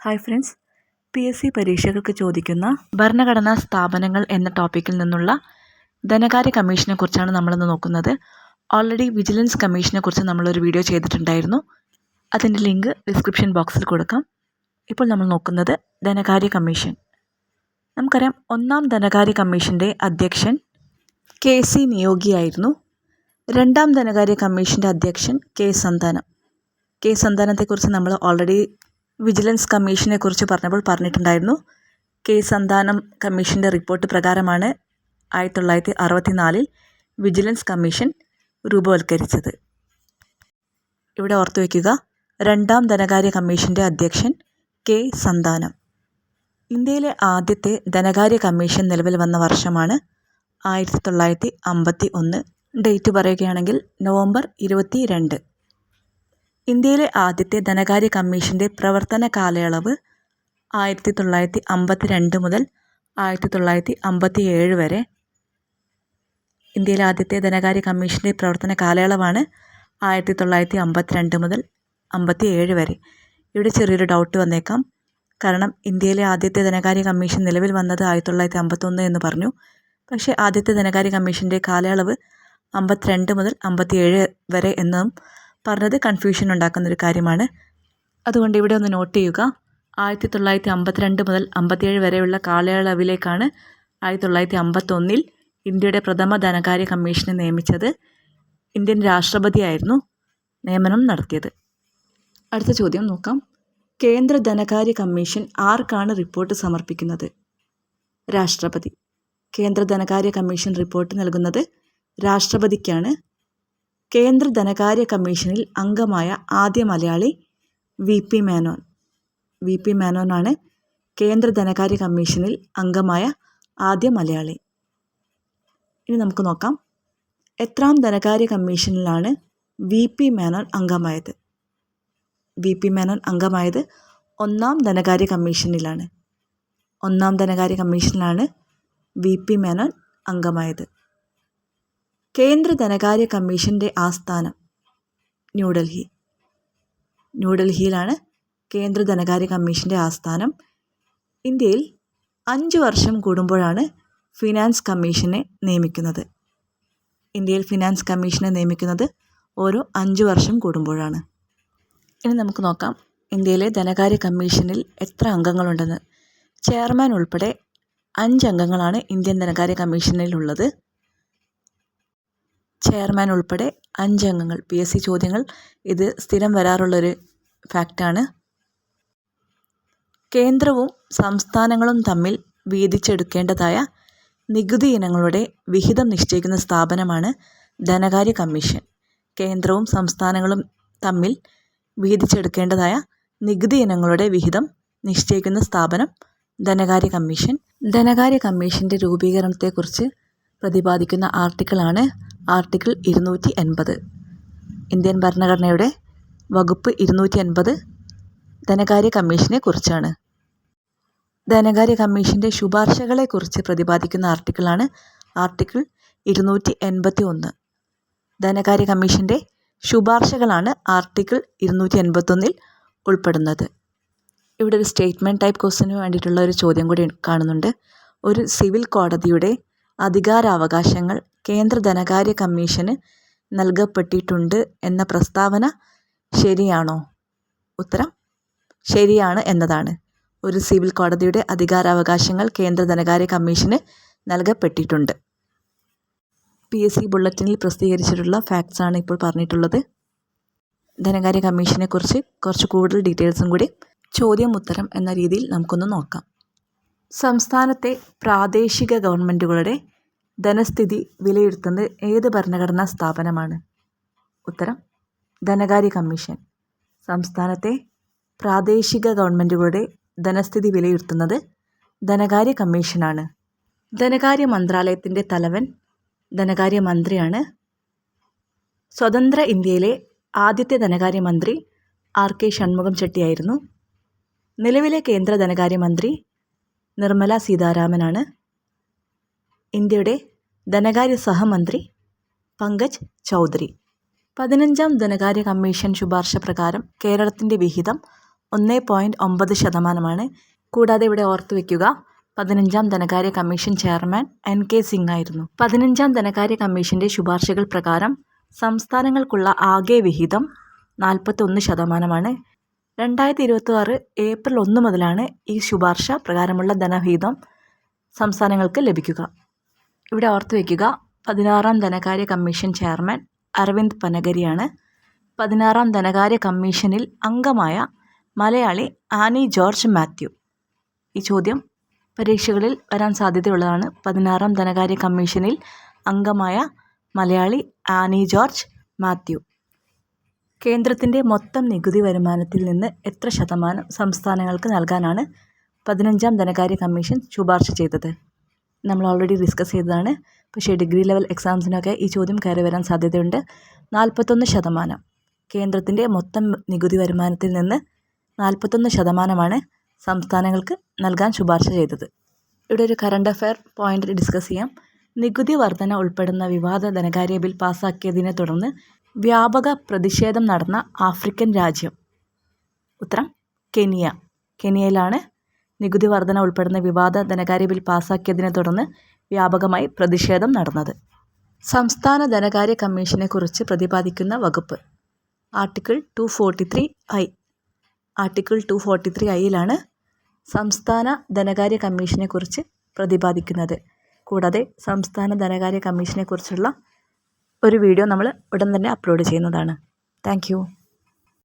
Hi friends. P S C പരീക്ഷകൾക്ക് ചോദിക്കുന്ന ഭരണഘടനാ സ്ഥാപനങ്ങൾ എന്ന ടോപ്പിക്കിൽ നിന്നുള്ള ധനകാര്യ കമ്മീഷനെ കുറിച്ചാണ് നമ്മളിന്ന് നോക്കുന്നത്. ഓൾറെഡി വിജിലൻസ് കമ്മീഷനെ കുറിച്ച് നമ്മളൊരു വീഡിയോ ചെയ്തിട്ടുണ്ടായിരുന്നു. അതിന്റെ ലിങ്ക് ഡിസ്ക്രിപ്ഷൻ ബോക്സിൽ കൊടുക്കാം. ഇപ്പോൾ നമ്മൾ നോക്കുന്നത് ധനകാര്യ കമ്മീഷൻ നമുക്കറിയാം ഒന്നാം ധനകാര്യ കമ്മീഷന്റെ അധ്യക്ഷൻ കെ സി നിയോഗിയായിരുന്നു രണ്ടാം ധനകാര്യ കമ്മീഷന്റെ അധ്യക്ഷൻ കെ സന്താനം. കെ സന്താനത്തെക്കുറിച്ച് നമ്മൾ ഓൾറെഡി വിജിലൻസ് കമ്മീഷനെ കുറിച്ച് പറഞ്ഞപ്പോൾ പറഞ്ഞിട്ടുണ്ടായിരുന്നു. കെ. സന്താനം കമ്മീഷന്റെ റിപ്പോർട്ട് പ്രകാരമാണ് ആയിരത്തി തൊള്ളായിരത്തി അറുപത്തി നാലിൽ വിജിലൻസ് കമ്മീഷൻ രൂപവൽക്കരിച്ചത്. ഇവിടെ ഓർത്തു വയ്ക്കുക രണ്ടാം ധനകാര്യ കമ്മീഷന്റെ അധ്യക്ഷൻ കെ. സന്താനം. ഇന്ത്യയിലെ ആദ്യത്തെ ധനകാര്യ കമ്മീഷൻ നിലവിൽ വന്ന വർഷമാണ് ആയിരത്തി തൊള്ളായിരത്തി അമ്പത്തി ഒന്ന് ഡേറ്റ് പറയുകയാണെങ്കിൽ നവംബർ ഇരുപത്തി രണ്ട് ഇന്ത്യയിലെ ആദ്യത്തെ ധനകാര്യ കമ്മീഷന്റെ പ്രവർത്തന കാലയളവ് ആയിരത്തി തൊള്ളായിരത്തി അമ്പത്തി രണ്ട് മുതൽ ആയിരത്തി തൊള്ളായിരത്തി അമ്പത്തി ഏഴ് വരെ. ഇന്ത്യയിലെ ആദ്യത്തെ ധനകാര്യ കമ്മീഷന്റെ പ്രവർത്തന കാലയളവാണ് ആയിരത്തി തൊള്ളായിരത്തി അമ്പത്തി രണ്ട് മുതൽ അമ്പത്തി ഏഴ് വരെ. ഇവിടെ ചെറിയൊരു ഡൗട്ട് വന്നേക്കാം. കാരണം ഇന്ത്യയിലെ ആദ്യത്തെ ധനകാര്യ കമ്മീഷൻ നിലവിൽ വന്നത് ആയിരത്തി തൊള്ളായിരത്തി അമ്പത്തൊന്ന് എന്ന് പറഞ്ഞു. പക്ഷേ ആദ്യത്തെ ധനകാര്യ കമ്മീഷന്റെ കാലയളവ് അമ്പത്തിരണ്ട് മുതൽ അമ്പത്തിയേഴ് വരെ എന്നും പറഞ്ഞത് കൺഫ്യൂഷൻ ഉണ്ടാക്കുന്ന ഒരു കാര്യമാണ്. അതുകൊണ്ട് ഇവിടെ ഒന്ന് നോട്ട് ചെയ്യുക. ആയിരത്തി തൊള്ളായിരത്തി അമ്പത്തിരണ്ട് മുതൽ അമ്പത്തിയേഴ് വരെയുള്ള കാലയളവിലേക്കാണ് ആയിരത്തി തൊള്ളായിരത്തി അമ്പത്തൊന്നിൽ ഇന്ത്യയുടെ പ്രഥമ ധനകാര്യ കമ്മീഷനെ നിയമിച്ചത് ഇന്ത്യൻ രാഷ്ട്രപതിയായിരുന്നു നിയമനം നടത്തിയത്. അടുത്ത ചോദ്യം നോക്കാം. കേന്ദ്ര ധനകാര്യ കമ്മീഷൻ ആർക്കാണ് റിപ്പോർട്ട് സമർപ്പിക്കുന്നത്? രാഷ്ട്രപതി. കേന്ദ്ര ധനകാര്യ കമ്മീഷൻ റിപ്പോർട്ട് നൽകുന്നത് രാഷ്ട്രപതിക്കാണ്. കേന്ദ്ര ധനകാര്യ കമ്മീഷനിൽ അംഗമായ ആദ്യ Malayali V P Menon. V P മേനോനാണ് കേന്ദ്ര ധനകാര്യ കമ്മീഷനിൽ അംഗമായ ആദ്യ മലയാളി. ഇനി നമുക്ക് നോക്കാം. എത്രാം ധനകാര്യ കമ്മീഷനിലാണ് വി പി മേനോൻ അംഗമായത്? വി പി മേനോൻ അംഗമായത് ഒന്നാം ധനകാര്യ കമ്മീഷനിലാണ്. ഒന്നാം ധനകാര്യ കമ്മീഷനിലാണ് വി പി മേനോൻ അംഗമായത്. കേന്ദ്ര ധനകാര്യ കമ്മീഷന്റെ ആസ്ഥാനം ന്യൂഡൽഹി. ന്യൂഡൽഹിയിലാണ് കേന്ദ്ര ധനകാര്യ കമ്മീഷന്റെ ആസ്ഥാനം. ഇന്ത്യയിൽ അഞ്ച് വർഷം കൂടുമ്പോഴാണ് ഫിനാൻസ് കമ്മീഷനെ നിയമിക്കുന്നത്. ഇന്ത്യയിൽ ഫിനാൻസ് കമ്മീഷനെ നിയമിക്കുന്നത് ഓരോ അഞ്ച് വർഷം കൂടുമ്പോഴാണ്. ഇനി നമുക്ക് നോക്കാം ഇന്ത്യയിലെ ധനകാര്യ കമ്മീഷനിൽ എത്ര അംഗങ്ങളുണ്ടെന്ന്. ചെയർമാൻ ഉൾപ്പെടെ അഞ്ച് അംഗങ്ങളാണ് ഇന്ത്യൻ ധനകാര്യ കമ്മീഷനിലുള്ളത്. ചെയർമാൻ ഉൾപ്പെടെ അഞ്ചംഗങ്ങൾ. പി. എസ്. സി. ചോദ്യങ്ങൾ. ഇത് സ്ഥിരം വരാറുള്ളൊരു ഫാക്റ്റാണ്. കേന്ദ്രവും സംസ്ഥാനങ്ങളും തമ്മിൽ വീതിച്ചെടുക്കേണ്ടതായ നികുതി ഇനങ്ങളുടെ വിഹിതം നിശ്ചയിക്കുന്ന സ്ഥാപനമാണ് ധനകാര്യ കമ്മീഷൻ. കേന്ദ്രവും സംസ്ഥാനങ്ങളും തമ്മിൽ വീതിച്ചെടുക്കേണ്ടതായ നികുതി ഇനങ്ങളുടെ വിഹിതം നിശ്ചയിക്കുന്ന സ്ഥാപനം ധനകാര്യ കമ്മീഷൻ. ധനകാര്യ കമ്മീഷന്റെ രൂപീകരണത്തെക്കുറിച്ച് പ്രതിപാദിക്കുന്ന ആർട്ടിക്കിളാണ് ആർട്ടിക്കിൾ ഇരുന്നൂറ്റി എൺപത് ഇന്ത്യൻ ഭരണഘടനയുടെ വകുപ്പ് ഇരുന്നൂറ്റി എൺപത് ധനകാര്യ കമ്മീഷനെ കുറിച്ചാണ്. ധനകാര്യ കമ്മീഷന്റെ ശുപാർശകളെക്കുറിച്ച് പ്രതിപാദിക്കുന്ന ആർട്ടിക്കിളാണ് ആർട്ടിക്കിൾ ഇരുന്നൂറ്റി എൺപത്തി ഒന്ന് ധനകാര്യ കമ്മീഷന്റെ ശുപാർശകളാണ് ആർട്ടിക്കിൾ ഇരുന്നൂറ്റി എൺപത്തൊന്നിൽ ഉൾപ്പെടുന്നത്. ഇവിടെ ഒരു സ്റ്റേറ്റ്മെന്റ് ടൈപ്പ് ക്വസ്റ്റിന് വേണ്ടിയിട്ടുള്ള ഒരു ചോദ്യം കൂടി കാണുന്നുണ്ട്. ഒരു സിവിൽ കോടതിയുടെ അധികാരാവകാശങ്ങൾ കേന്ദ്ര ധനകാര്യ കമ്മീഷന് നൽകപ്പെട്ടിട്ടുണ്ട് എന്ന പ്രസ്താവന ശരിയാണോ? ഉത്തരം ശരിയാണ് എന്നതാണ്. ഒരു സിവിൽ കോടതിയുടെ അധികാരാവകാശങ്ങൾ കേന്ദ്ര ധനകാര്യ കമ്മീഷന് നൽകപ്പെട്ടിട്ടുണ്ട്. പി എസ് സി ബുള്ളറ്റിനിൽ പ്രസിദ്ധീകരിച്ചിട്ടുള്ള ഫാക്ട്സ് ആണ് ഇപ്പോൾ പറഞ്ഞിട്ടുള്ളത്. ധനകാര്യ കമ്മീഷനെക്കുറിച്ച് കുറച്ച് കൂടുതൽ ഡീറ്റെയിൽസും കൂടി ചോദ്യം ഉത്തരം എന്ന രീതിയിൽ നമുക്കൊന്ന് നോക്കാം. സംസ്ഥാനത്തെ പ്രാദേശിക ഗവൺമെന്റുകളുടെ ധനസ്ഥിതി വിലയിരുത്തുന്നത് ഏത് ഭരണഘടനാ സ്ഥാപനമാണ്? ഉത്തരം ധനകാര്യ കമ്മീഷൻ. സംസ്ഥാനത്തെ പ്രാദേശിക ഗവൺമെന്റുകളുടെ ധനസ്ഥിതി വിലയിരുത്തുന്നത് ധനകാര്യ കമ്മീഷനാണ്. ധനകാര്യ മന്ത്രാലയത്തിന്റെ തലവൻ ധനകാര്യ മന്ത്രിയാണ്. സ്വതന്ത്ര ഇന്ത്യയിലെ ആദ്യത്തെ ധനകാര്യമന്ത്രി ആർ കെ ഷൺമുഖം ചെട്ടിയായിരുന്നു. നിലവിലെ കേന്ദ്ര ധനകാര്യ മന്ത്രി നിർമ്മല സീതാരാമനാണ്. ഇന്ത്യയുടെ ധനകാര്യ സഹമന്ത്രി പങ്കജ് ചൗധരി. പതിനഞ്ചാം ധനകാര്യ കമ്മീഷൻ ശുപാർശ പ്രകാരം കേരളത്തിന്റെ വിഹിതം ഒന്ന് പോയിന്റ് ഒമ്പത് ശതമാനമാണ്. കൂടാതെ ഇവിടെ ഓർത്തു വയ്ക്കുക പതിനഞ്ചാം ധനകാര്യ commission chairman N K Singh ആയിരുന്നു. പതിനഞ്ചാം ധനകാര്യ കമ്മീഷന്റെ ശുപാർശകൾ പ്രകാരം സംസ്ഥാനങ്ങൾക്കുള്ള ആകെ വിഹിതം നാൽപ്പത്തൊന്ന് ശതമാനമാണ്. രണ്ടായിരത്തി ഇരുപത്തി ആറ് ഏപ്രിൽ ഒന്ന് മുതലാണ് ഈ ശുപാർശ പ്രകാരമുള്ള ധനവിഹിതം സംസ്ഥാനങ്ങൾക്ക് ലഭിക്കുക. ഇവിടെ ഓർത്തു വയ്ക്കുക പതിനാറാം ധനകാര്യ കമ്മീഷൻ ചെയർമാൻ അരവിന്ദ് പനഗരിയാണ്. പതിനാറാം ധനകാര്യ കമ്മീഷനിൽ അംഗമായ മലയാളി ആനി ജോർജ് മാത്യു. ഈ ചോദ്യം പരീക്ഷകളിൽ വരാൻ സാധ്യതയുള്ളതാണ്. പതിനാറാം ധനകാര്യ കമ്മീഷനിൽ അംഗമായ മലയാളി ആനി ജോർജ് മാത്യു. കേന്ദ്രത്തിന്റെ മൊത്തം നികുതി വരുമാനത്തിൽ നിന്ന് എത്ര ശതമാനം സംസ്ഥാനങ്ങൾക്ക് നൽകാനാണ് പതിനഞ്ചാം ധനകാര്യ കമ്മീഷൻ ശുപാർശ ചെയ്തത്? നമ്മൾ ഓൾറെഡി ഡിസ്കസ് ചെയ്തതാണ്. പക്ഷേ ഡിഗ്രി ലെവൽ എക്സാംസിനൊക്കെ ഈ ചോദ്യം കയറി വരാൻ സാധ്യതയുണ്ട്. നാൽപ്പത്തൊന്ന് ശതമാനം. കേന്ദ്രത്തിന്റെ മൊത്തം നികുതി വരുമാനത്തിൽ നിന്ന് നാൽപ്പത്തൊന്ന് ശതമാനമാണ് സംസ്ഥാനങ്ങൾക്ക് നൽകാൻ ശുപാർശ ചെയ്തത്. ഇവിടെ ഒരു കറണ്ട് അഫയർ പോയിന്റ് ഡിസ്കസ് ചെയ്യാം. നികുതി വർധന ഉൾപ്പെടുന്ന വിവാദ ധനകാര്യ ബിൽ പാസാക്കിയതിനെ തുടർന്ന് വ്യാപക പ്രതിഷേധം നടന്ന ആഫ്രിക്കൻ രാജ്യം. ഉത്തരം കെനിയ. കെനിയയിലാണ് നികുതി വർധന ഉൾപ്പെടുന്ന വിവാദ ധനകാര്യ ബിൽ പാസാക്കിയതിനെ തുടർന്ന് വ്യാപകമായി പ്രതിഷേധം നടന്നത്. സംസ്ഥാന ധനകാര്യ കമ്മീഷനെക്കുറിച്ച് പ്രതിപാദിക്കുന്ന വകുപ്പ്. Article two forty three I. Article two forty three ഐയിലാണ് സംസ്ഥാന ധനകാര്യ കമ്മീഷനെക്കുറിച്ച് പ്രതിപാദിക്കുന്നത്. കൂടാതെ സംസ്ഥാന ധനകാര്യ കമ്മീഷനെക്കുറിച്ചുള്ള ഒരു വീഡിയോ നമ്മൾ ഉടൻ തന്നെ അപ്ലോഡ് ചെയ്യുന്നതാണ്. താങ്ക്